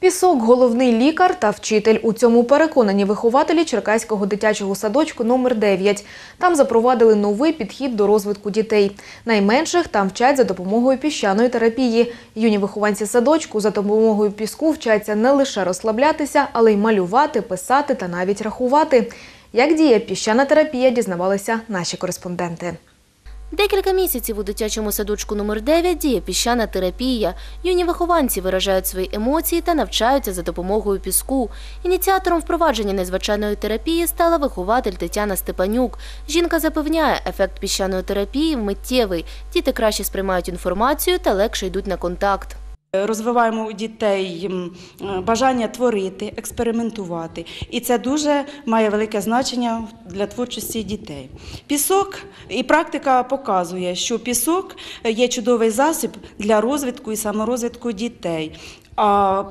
Пісок, головний лікар та вчитель. У цьому переконані вихователі Черкаського дитячого садочку номер 9 Там запровадили новий підхід до розвитку дітей. Найменших там вчать за допомогою піщаної терапії. Юні вихованці садочку за допомогою піску вчаться не лише розслаблятися, але й малювати, писати та навіть рахувати. Як діє піщана терапія, дізнавалися наші кореспонденти. Декілька місяців у дитячому садочку номер 9 діє піщана терапія. Юні вихованці виражають свої емоції та навчаються за допомогою піску. Ініціатором впровадження незвичайної терапії стала вихователь Тетяна Степанюк. Жінка запевняє, ефект піщаної терапії миттєвий. Діти краще сприймають інформацію та легше йдуть на контакт. Розвиваємо у дітей бажання творити, експериментувати. І це дуже має велике значення для творчості дітей. Пісок і практика показує, що пісок є чудовий засіб для розвитку і саморозвитку дітей. А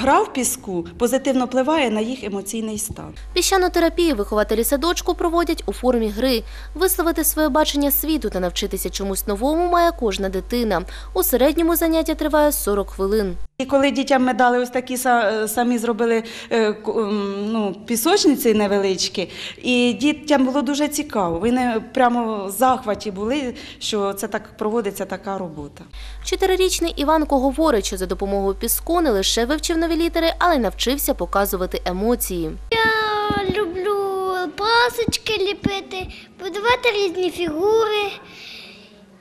гра в піску позитивно впливає на їх емоційний стан. Піщану терапію вихователі садочку проводять у формі гри. Висловити своє бачення світу та навчитися чомусь новому має кожна дитина. У середньому заняття триває 40 хвилин. І коли дітям ми дали ось такі самі зробили е, ну, пісочниці невеличкі, і дітям було дуже цікаво. Вони прямо в захваті були, що це так проводиться така робота. Чотирирічний Іванко говорить, що за допомогою піску не лише вивчив нові літери, але й навчився показувати емоції. Я люблю пасочки ліпити, будувати різні фігури.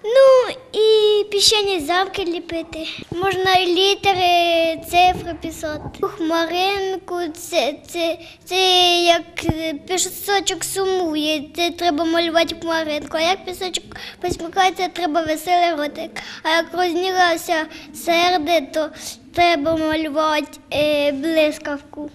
Ну і піщані замки ліпити. Можна літери, цифри писати. Хмаринку, це, це, це як пісочок сумує, це треба малювати хмаринку. А як пісочок посміхається, треба веселий ротик. А як рознілося серде, то треба малювати е, блискавку.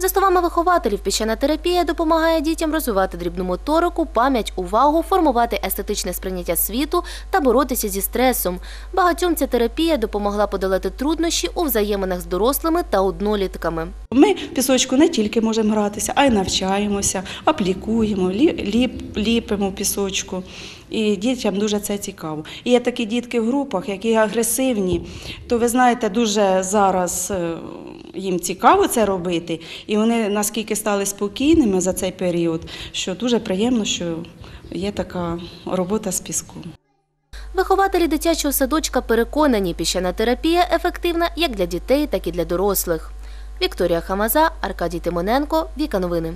За словами вихователів, піщана терапія допомагає дітям розвивати дрібну моторику, пам'ять, увагу, формувати естетичне сприйняття світу та боротися зі стресом. Багатьом ця терапія допомогла подолати труднощі у взаєминах з дорослими та однолітками. Ми пісочку не тільки можемо гратися, а й навчаємося, аплікуємо, лі- ліпимо пісочку. І дітям дуже це цікаво. І є такі дітки в групах, які агресивні, то ви знаєте, дуже зараз е, їм цікаво це робити, і вони наскільки стали спокійними за цей період, що дуже приємно, що є така робота з піском. Вихователі дитячого садочка переконані, піщана терапія ефективна як для дітей, так і для дорослих. Вікторія Хамаза, Аркадій Тимоненко, Віка Новини.